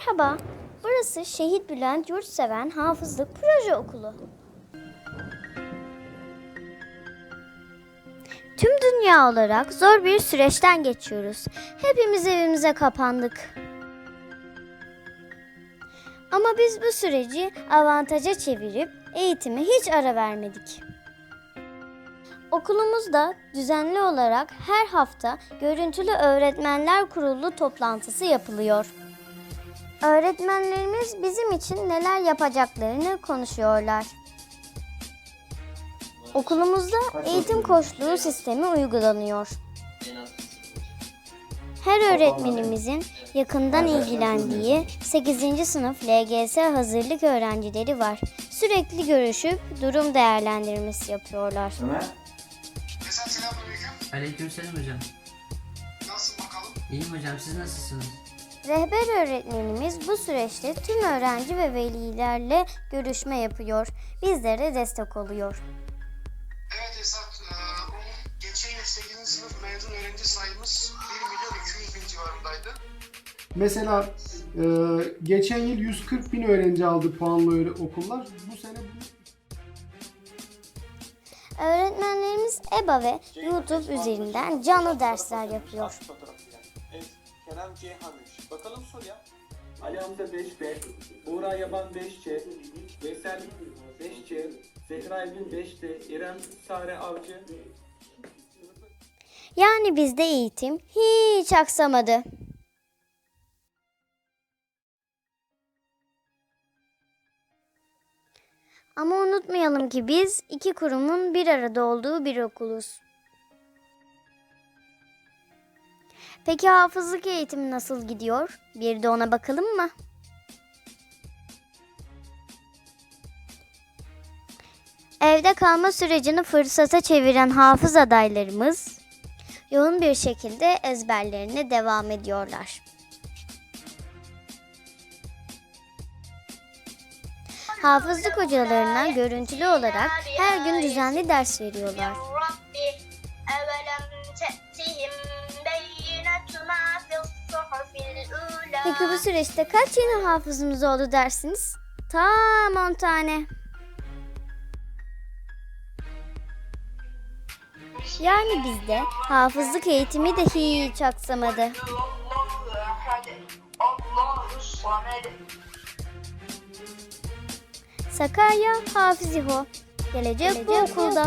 Merhaba, burası Şehit Bülent Yurtseven Hafızlık Proje Okulu. Tüm dünya olarak zor bir süreçten geçiyoruz. Hepimiz evimize kapandık. Ama biz bu süreci avantaja çevirip eğitime hiç ara vermedik. Okulumuzda düzenli olarak her hafta görüntülü öğretmenler kurulu toplantısı yapılıyor. Öğretmenlerimiz bizim için neler yapacaklarını konuşuyorlar. Okulumuzda eğitim koçluğu sistemi uygulanıyor. Her öğretmenimizin yakından ilgilendiği 8. sınıf LGS hazırlık öğrencileri var. Sürekli görüşüp durum değerlendirmesi yapıyorlar. Ömer. Aleykümselam hocam. Nasılsın bakalım? İyiyim hocam siz nasılsınız? Rehber öğretmenimiz bu süreçte tüm öğrenci ve velilerle görüşme yapıyor. Bizlere destek oluyor. Evet Esat, e, geçen yıl 8. sınıf mezun öğrenci sayımız 1 milyon 200 bin civarındaydı. Mesela e, geçen yıl 140 bin öğrenci aldı puanlı okullar. Bu sene bunu Öğretmenlerimiz EBA ve YouTube üzerinden canlı dersler yapıyor. Kerem Ceyhan'mış. Bakalım soruya. Ali Hamza 5B, Buğra Yaban 5C, Veysel 5C, Zehra Evin 5D, İrem Sare Avcı. Yani bizde eğitim hiç aksamadı. Ama unutmayalım ki biz iki kurumun bir arada olduğu bir okuluz. Peki hafızlık eğitimi nasıl gidiyor? Bir de ona bakalım mı? Evde kalma sürecini fırsata çeviren hafız adaylarımız yoğun bir şekilde ezberlerine devam ediyorlar. Hafızlık hocalarına görüntülü olarak her gün düzenli ders veriyorlar. Peki bu süreçte kaç yeni hafızımız oldu dersiniz? Tam 10 tane. Yani bizde hafızlık eğitimi de hiç aksamadı. Sakarya Hafız İho. Gelecek, bu okulda.